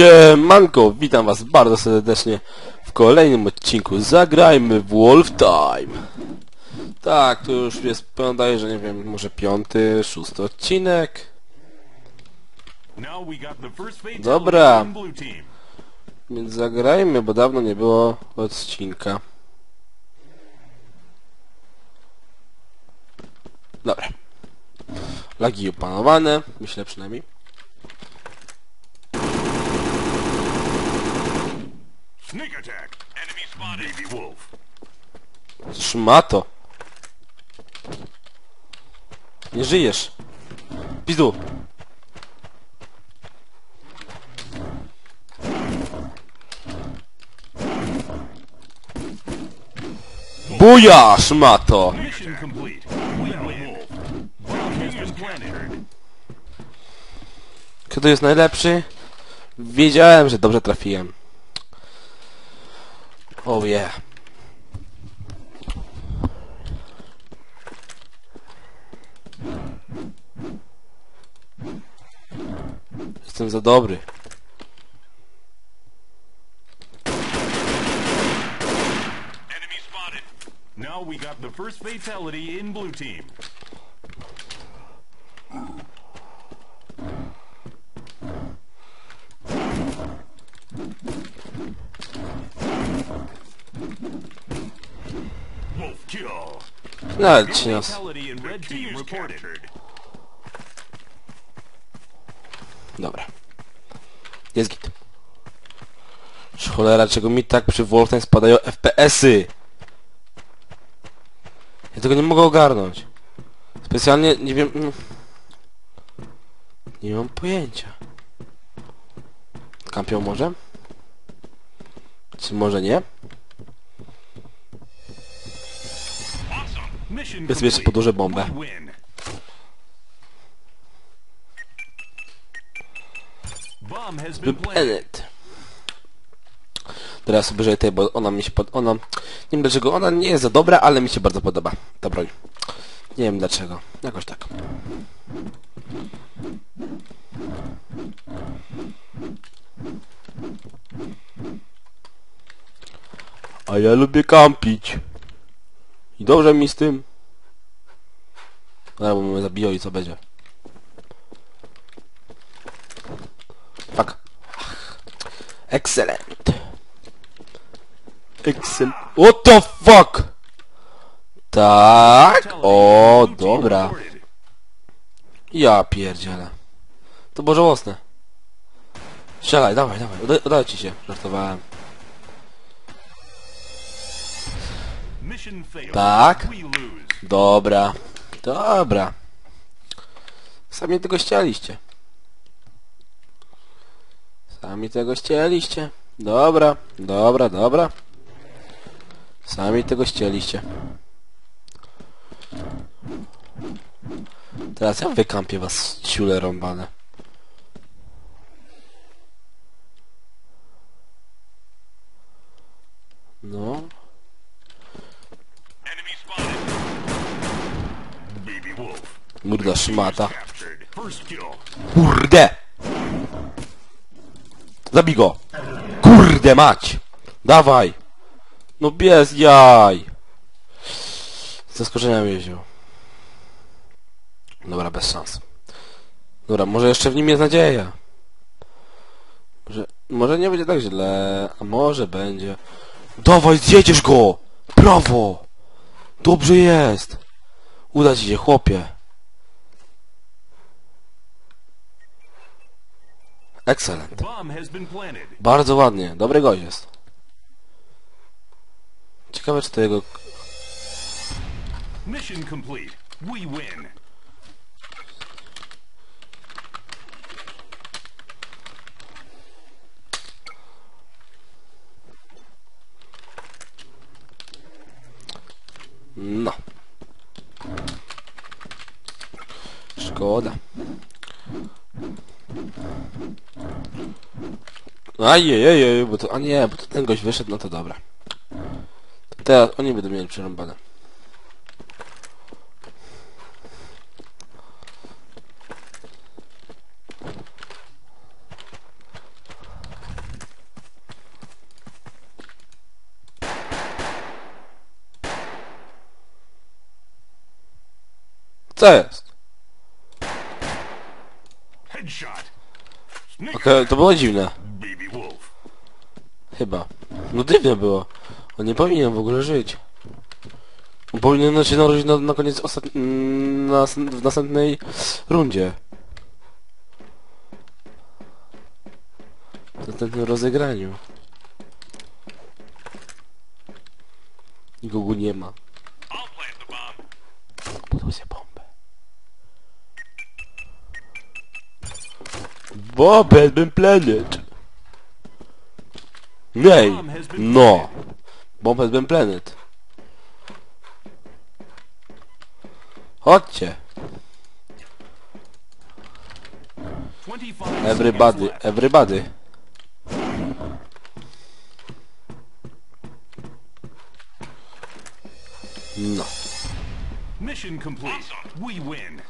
Siemanko, witam was bardzo serdecznie w kolejnym odcinku Zagrajmy w Wolf Time. Tak, to już jest, podaję, że nie wiem, może piąty, szósty odcinek. Dobra. Więc zagrajmy, bo dawno nie było odcinka. Dobra. Lagi opanowane, myślę przynajmniej. Sneak attack. Enemy spotted. Baby wolf. Szmato. Nie żyjesz. Pizdu. Buja, szmato. Kto jest najlepszy? Wiedziałem, że dobrze trafiłem. Oh yeah. Jestem za dobry. Enemy spotted. Now we got the first fatality in blue team. Nas. Dobra. Jest git. Cholera, czego mi tak przy Wolfenstein spadają FPS-y? Ja tego nie mogę ogarnąć. Specjalnie nie wiem... mm. Nie mam pojęcia. Kampią może? Czy może nie? Ja sobie jeszcze podłożę bombę. Bennett. Teraz żyję tej, bo ona mi się pod... Ona... Nie wiem dlaczego, ona nie jest za dobra, ale mi się bardzo podoba. Ta broń. Nie wiem dlaczego. Jakoś tak. A ja lubię kampić. I dobrze mi z tym. No, bo mnie zabiją i co będzie. Fuck. Excellent. Excellent. What the fuck? Tak. O, dobra. Ja pierdzielę. To było żałosne. Strzelaj, dawaj, dawaj. Uda, udało ci się. Żartowałem. Tak. Dobra. Dobra. Sami tego chcieliście. Sami tego chcieliście. Dobra, dobra, dobra. Sami tego chcieliście. Teraz ja wykampię was, ciule rąbane. No. Enemy spotted. Baby wolf. Murda szmata. Kurde! Zabij go! Kurde mać! Dawaj! No bez jaj! Z zaskoczenia mnie wziął. Dobra, bez szans. Dobra, może jeszcze w nim jest nadzieja. Może, może nie będzie tak źle, a może będzie. Dawaj, zjedziesz go! Brawo! Dobrze jest! Uda ci się, chłopie. Excellent. Bardzo ładnie, dobry gość jest. Ciekawe czy to jego... Mission complete. We win. No. Szkoda. Ajejej, bo to... A nie, bo to ten gość wyszedł, no to dobra. Teraz oni będą mieli przerąbane. Co jest? Okej, okay, to było dziwne. Chyba. No dziwne było. On nie powinien w ogóle żyć. Powinien się narodzić na, na koniec ostat... mm, na, w następnej rundzie. W następnym rozegraniu. Nikogo nie ma. Podał się bombę. Bob has been planted. Nej! No! Bomb has been planted. Chodźcie! 25 Everybody, everybody. No. Mission complete. We win.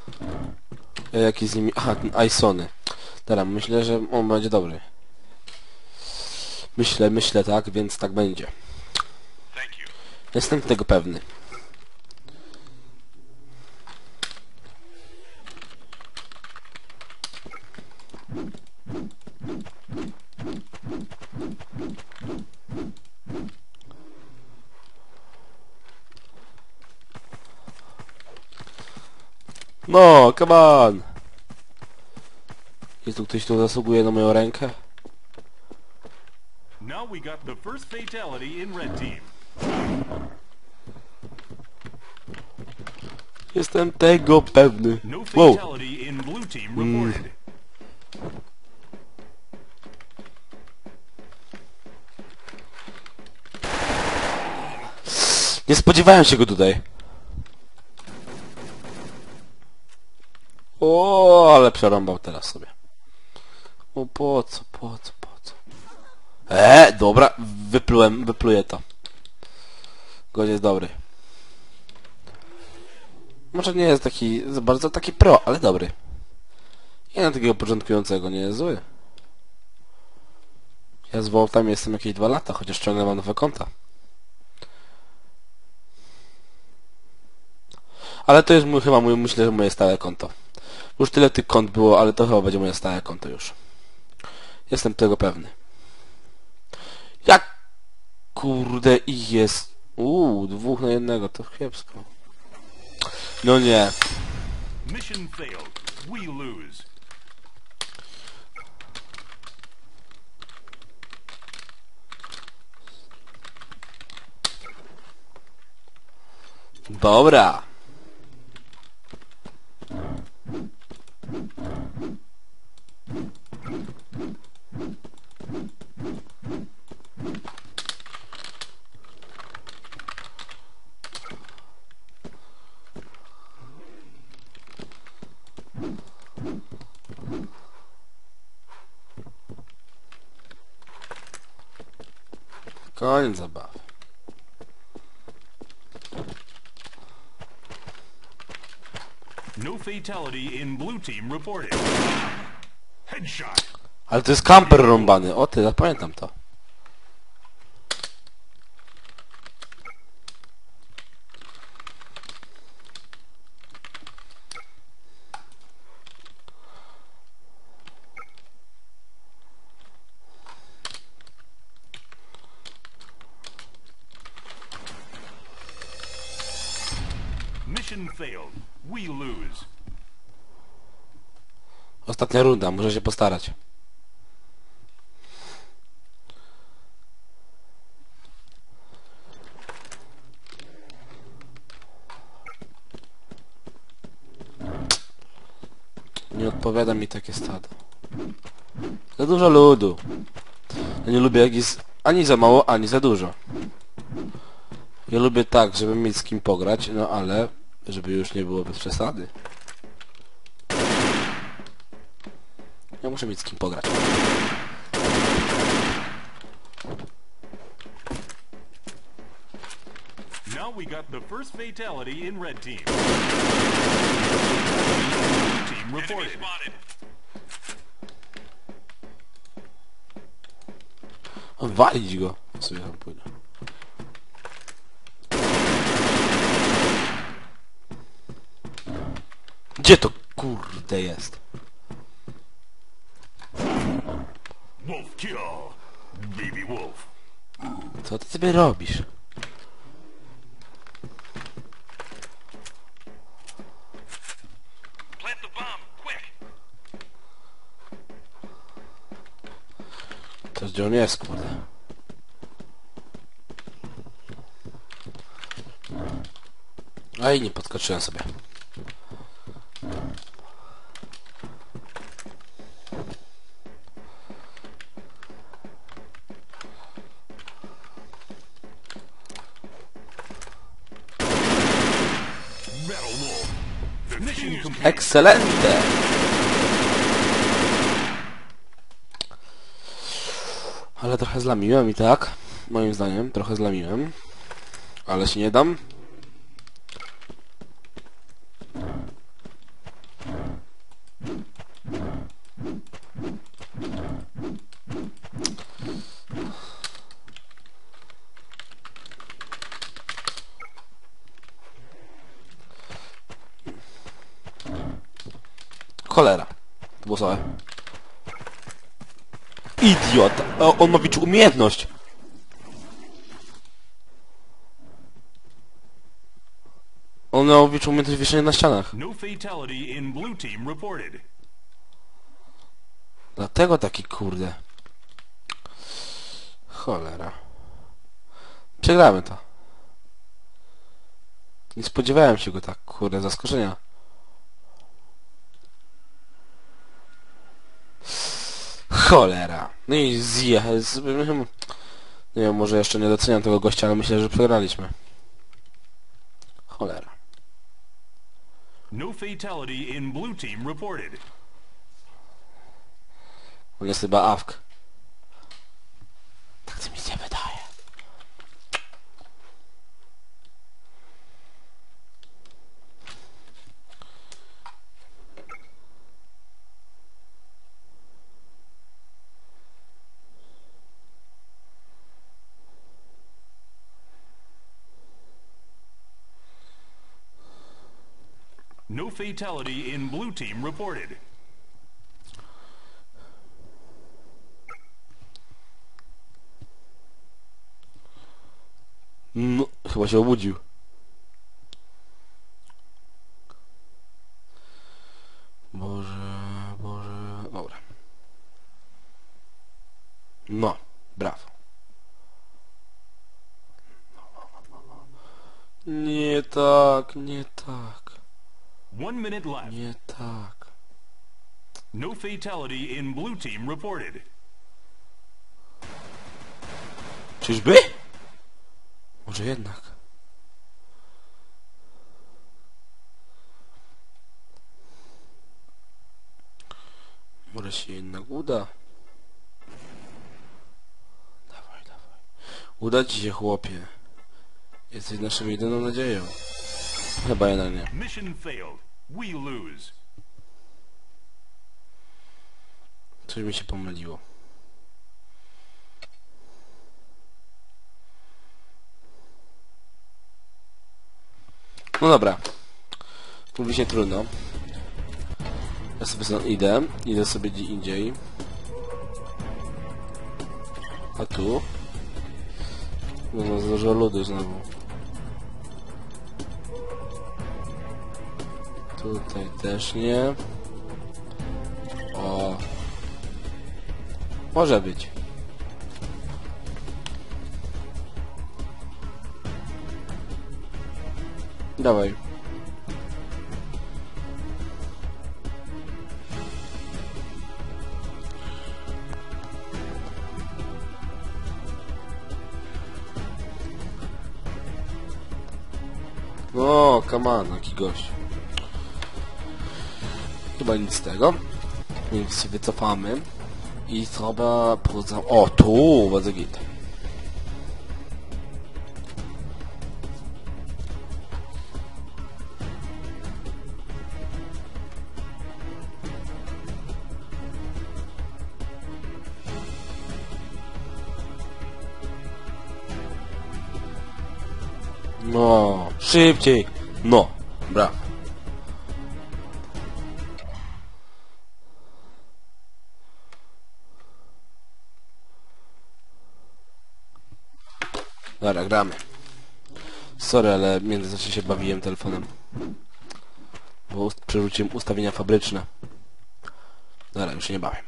E, Jaki z nimi... Aha, Isony. Teraz myślę, że on będzie dobry. Myślę, myślę tak, więc tak będzie. Jestem tego pewny. No, come on! Jest tu ktoś, kto zasługuje na moją rękę? We got the first fatality in red team. Jestem tego pewny. No Wow. fatality in blue team reported. Nie spodziewałem się go tutaj. O, ale przerąbał teraz sobie. O, po co, po co, po co? E, dobra, wyplułem, wypluję to. Gość jest dobry. Może nie jest taki, za bardzo taki pro, ale dobry. I na takiego początkującego nie jest zły. Ja z Wolfem jestem jakieś dwa lata, chociaż ciągle mam nowe konta. Ale to jest mój, chyba mój, myślę, że moje stałe konto. Już tyle tych kont było, ale to chyba będzie moje stałe konto już. Jestem tego pewny. Jak kurde ich jest. Uuu, dwóch na jednego, to kiepsko. No nie. Mission failed. We lose. Dobra. Fatality in blue team reported. Headshot. Ale to jest kamper rąbany. O ty, zapamiętam to. Mission failed. We lose. Ostatnia runda, muszę się postarać. Nie odpowiada mi takie stado. Za dużo ludu. Ja nie lubię jak jest ani za mało, ani za dużo. Ja lubię tak, żeby mieć z kim pograć, no ale żeby już nie było bez przesady. Muszę mieć z kim pograć. Now we got the first fatality in red team. Team reported. Walić go. Sobie tam pójdę. Gdzie to kurde jest? Wolf kill. Baby wolf. Co ty sobie robisz? To gdzie on jest, kurde? Ej, nie podskoczyłem sobie. Metal wolf. The Ekscelente! Ale trochę zlamiłem i tak. Moim zdaniem, trochę zlamiłem. Ale się nie dam. Cholera. To było całe. Idiota. O, on ma wyczuł umiejętność. On miał wyczuł umiejętność wieszenia na ścianach. No. Dlatego taki kurde. Cholera. Przegramy to. Nie spodziewałem się go tak, kurde, zaskoczenia. Cholera. No i zje... z- Nie wiem, może jeszcze nie doceniam tego gościa, ale myślę, że przegraliśmy. Cholera. No fatality in blue team reported. On jest chyba awk. Tak to mi się No fatality in blue team reported. Się obudził. Boże, Boże... Dobra. No, brawo. Nie tak, nie tak, One minute left. nie tak. No fatality in blue team reported. Czyżby? Może jednak. Może się jednak uda. Dawaj, dawaj. Uda ci się, chłopie. Jesteś naszą jedyną nadzieją. Chyba jednak nie. We lose. Coś mi się pomyliło. No dobra. Mówi się trudno. Ja sobie stąd idę. Idę sobie gdzie indziej. A tu? No, no dużo ludu znowu. Tutaj też nie. O. Może być. Dawaj. No, come on, jaki gość. Chyba nic z tego. Więc się wycofamy. I trzeba poza... O, tu, bardzo git. No, szybciej. No, Dobra, gramy. Sorry, ale w międzyczasie się bawiłem telefonem. Bo ust przerzuciłem ustawienia fabryczne. Dobra, już się nie bawię.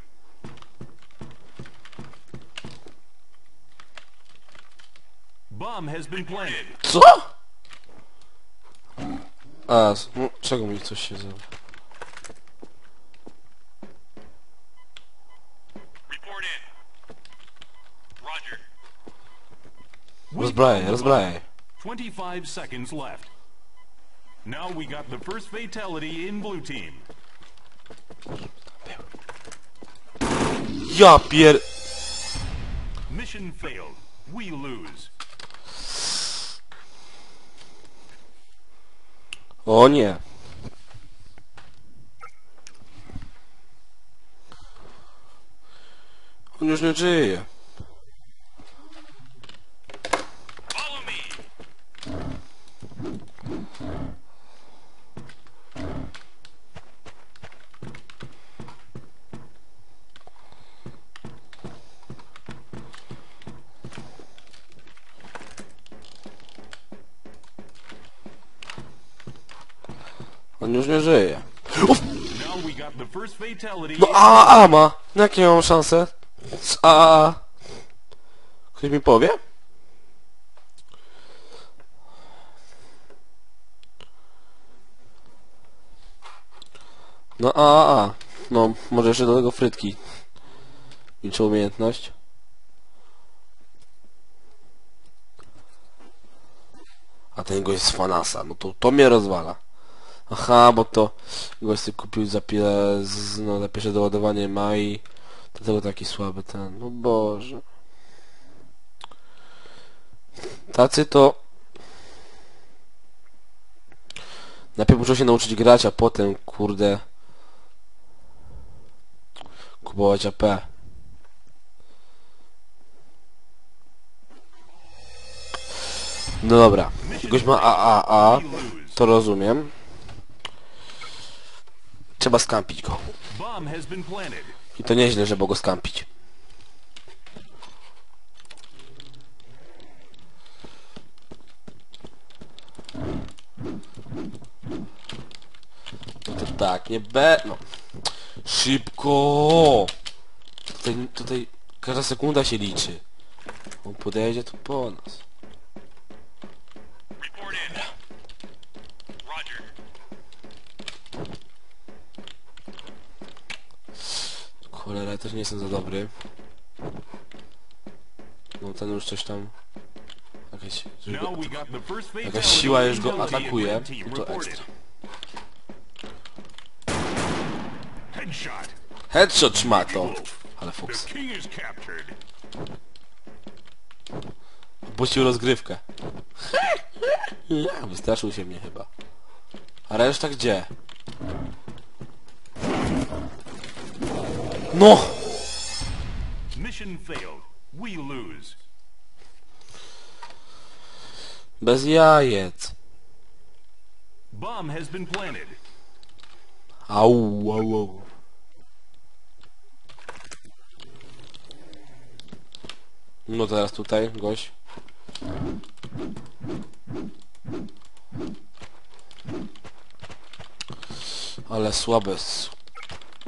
Co? A, no, czego mi coś się zrobi? Rozbrajaj, rozbrajaj. 25 seconds left. Now we got the first fatality in blue team. Ja pier... Mission failed. We lose. O nie. On już nie żyje. Już nie żyje. No a, a ma. No Jakie mam szanse? Z A, a. Ktoś mi powie? No a, a, a. No, może jeszcze do tego frytki. Liczę umiejętność. A ten gość z Fanasa, no to, to mnie rozwala. Aha, bo to gość sobie kupił za, pie- z, no, za pierwsze doładowanie ma i dlatego taki słaby ten. No Boże. Tacy to... Najpierw muszą się nauczyć grać, a potem, kurde... Kupować AP. No dobra. Gość ma AAA. To rozumiem. Trzeba skampić go. I to nieźle, żeby go skampić. No to tak, nie be... No. Szybko! Tutaj, tutaj każda sekunda się liczy. On podejdzie tu po nas. Cholera, ja też nie jestem za dobry. No ten już coś tam... Jakaś... go-. Jakaś siła już go atakuje, no to ekstra. Headshot. Headshot szmato! Ale fuks. king is captured. Puścił rozgrywkę. Wystraszył się mnie chyba. A reszta gdzie? No! Mission failed. We lose. Bez jajec. Bomb has been planted. Au, au, au. No teraz tutaj, gość. Ale słabe.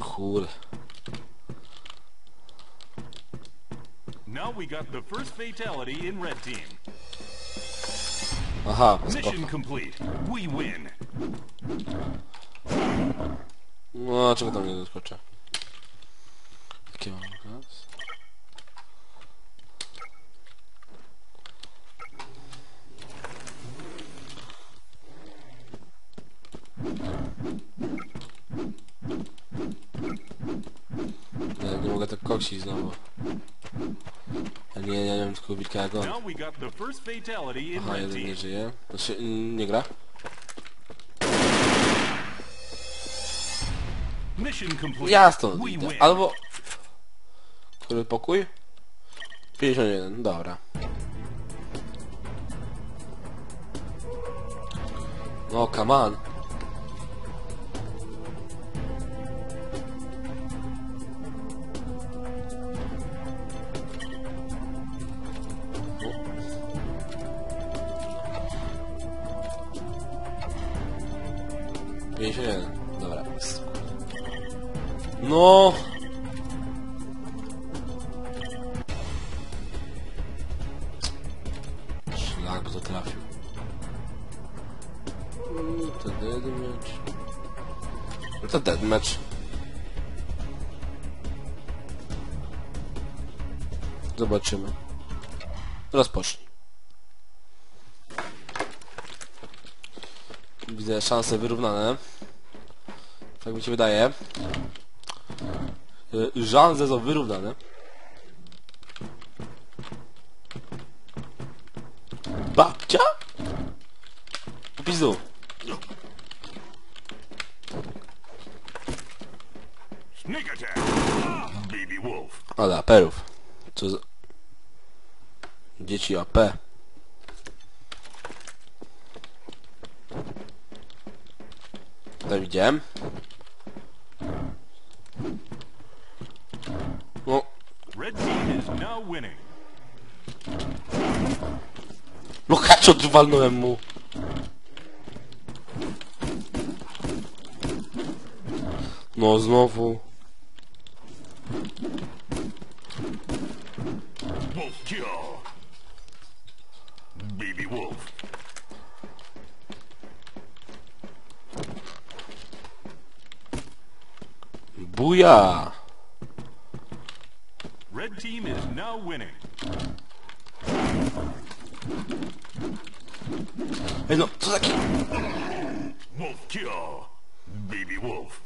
Kurde. Now we got the first fatality in red team. Aha, Mission complete. We win. No, czego tam nie doskoczę? Jakie mam gaz? Ja nie mogę tak koksić znowu. Ja tylko wilka jak on. Now we got the first fatality in Aha, jeden nie żyje. Znaczy, nie gra? Ja stąd idę. Albo... Który pokój? 51, dobra. No, come on. Szanse wyrównane. Tak mi się wydaje. Y, Szanse są wyrównane. Babcia? Pizdu. Ale aperów. Co za... Dzieci AP. To widziałem. No, no headshot walnąłem mu. No znowu. Wolf kill. Baby wolf. Buja! Red team is now winning. Ej no, co taki... Wolf kill. Baby wolf.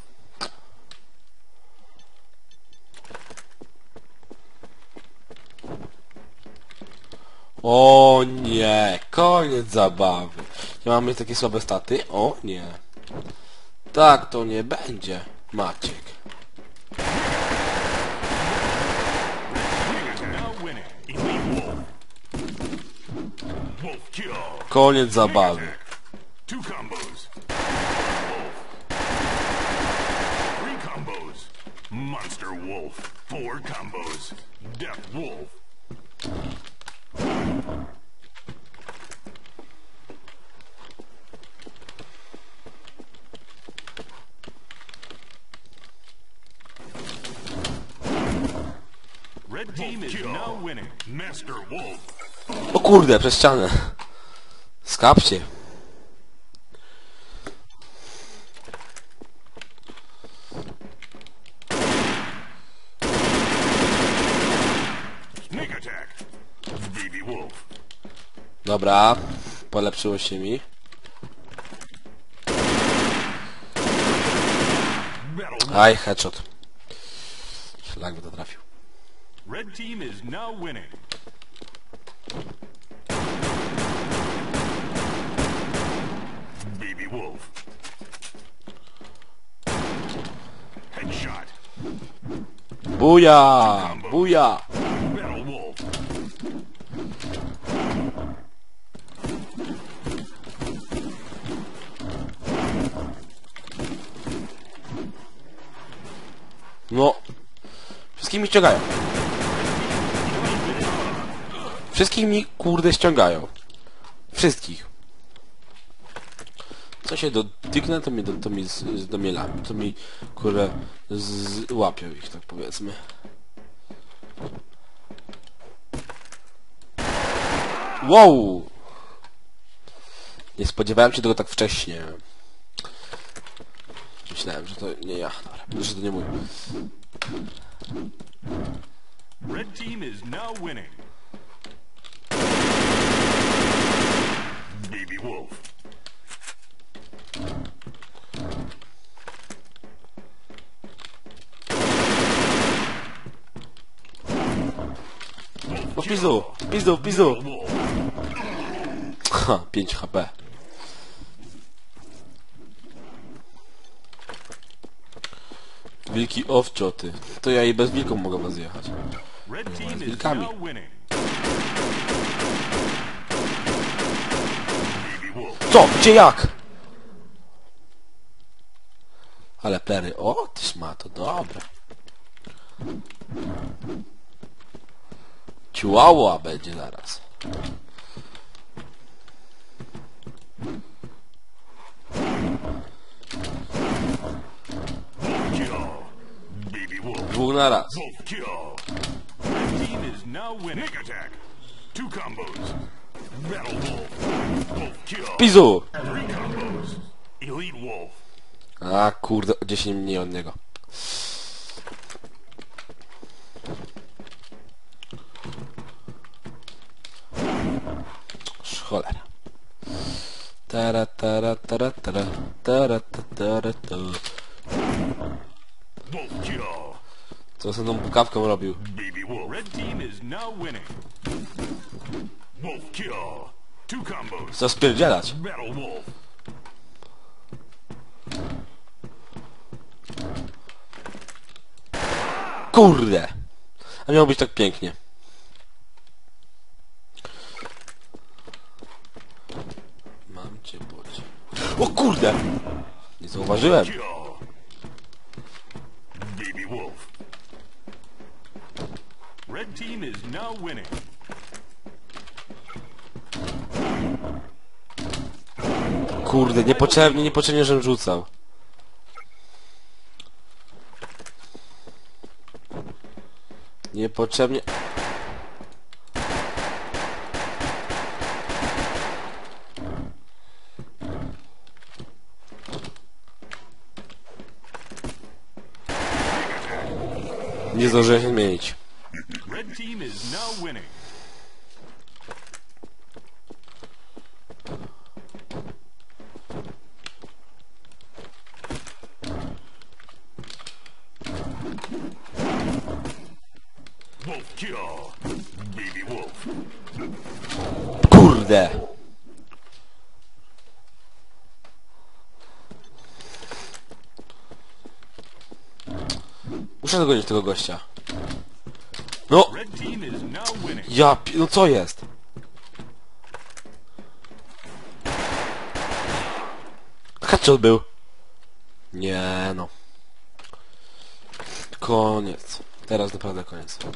O nie, koniec zabawy. Nie mamy takie słabe staty? O nie. Tak to nie będzie, Maciek. Koniec zabawy. Two combos. Wolf. Three combos. Monster wolf. Four combos. Death wolf. Red team is now winning. Master Wolf. O kurde, przez ścianę. Skapcie. Dobra, polepszyło się mi. Aj, headshot. Szlak by to trafił. Red team is now winning. Baby Wolf. Headshot. Buja! Buja! No. Wszystkich mi ściągają. Wszystkich mi kurde ściągają. Wszystkich. Co się dotyknę, to mi, do, to mi, z- to mi, to mi kurde z, łapią ich, tak powiedzmy. Wow! Nie spodziewałem się tego tak wcześnie. Myślałem, że to nie ja. Dobra, że to nie mój. Red team is now winning. Baby Wolf. W pizdu, pizdu, pizdu. Ha, 5 HP. Wilki owcioty. To ja i bez wilką mogę was jechać. Is wilkami. Co? Gdzie jak? Ale plery... O, tyś ma to dobre. Chihuahua będzie zaraz. Dwóch na raz. Pizu! Elite Wolf. A kurde, 10 mniej od niego. Cholera. Tara, tara, tara, tara, tara, ta, tara, ta. Wolf kill. Co z tą bukawką robił? Baby Wolf. Red team is now winning. Wolf kill. Two combos. Co spierdzielać? Battle Wolf. Kurde! A miało być tak pięknie. Mam cię bocie. O kurde! Nie zauważyłem. Baby Wolf. Red team is now winning. Kurde, niepotrzebnie, niepotrzebnie, żebym rzucał. Niepotrzebnie. Nie zdążyłem się zmienić. Red team is now winning. Wolf kill. Baby Wolf. Kurde! Muszę dogonić tego gościa. No! Ja, pi- no co jest? Headshot był. Nie no. Koniec. Teraz naprawdę koniec. Co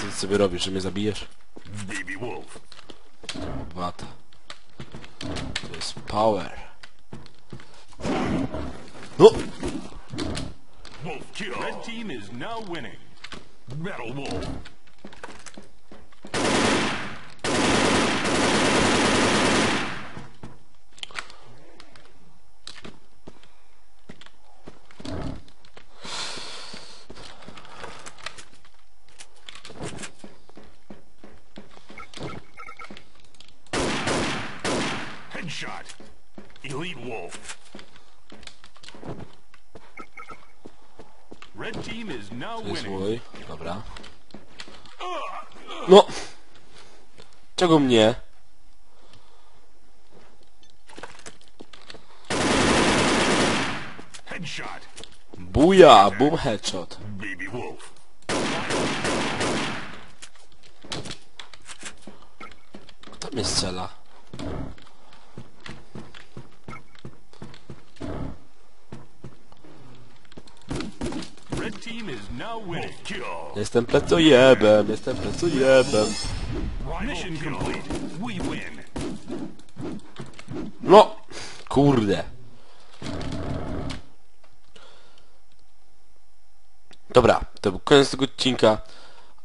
ty sobie robisz, że mnie zabijesz? Baby Wolf. Wata. To jest power. No! Wolf kill. Red team is now winning. Battle Wolf. To jest mój. Dobra. No! Czego mnie? Buja! Boom headshot. Baby Wolf. Kto mnie strzela? Red team is now winning. Wolf kill. Jestem plecojebem, jestem plecojebem. No! Kurde. Dobra, to był koniec tego odcinka.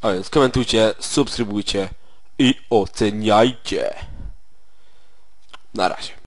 A więc komentujcie, subskrybujcie i oceniajcie. Na razie.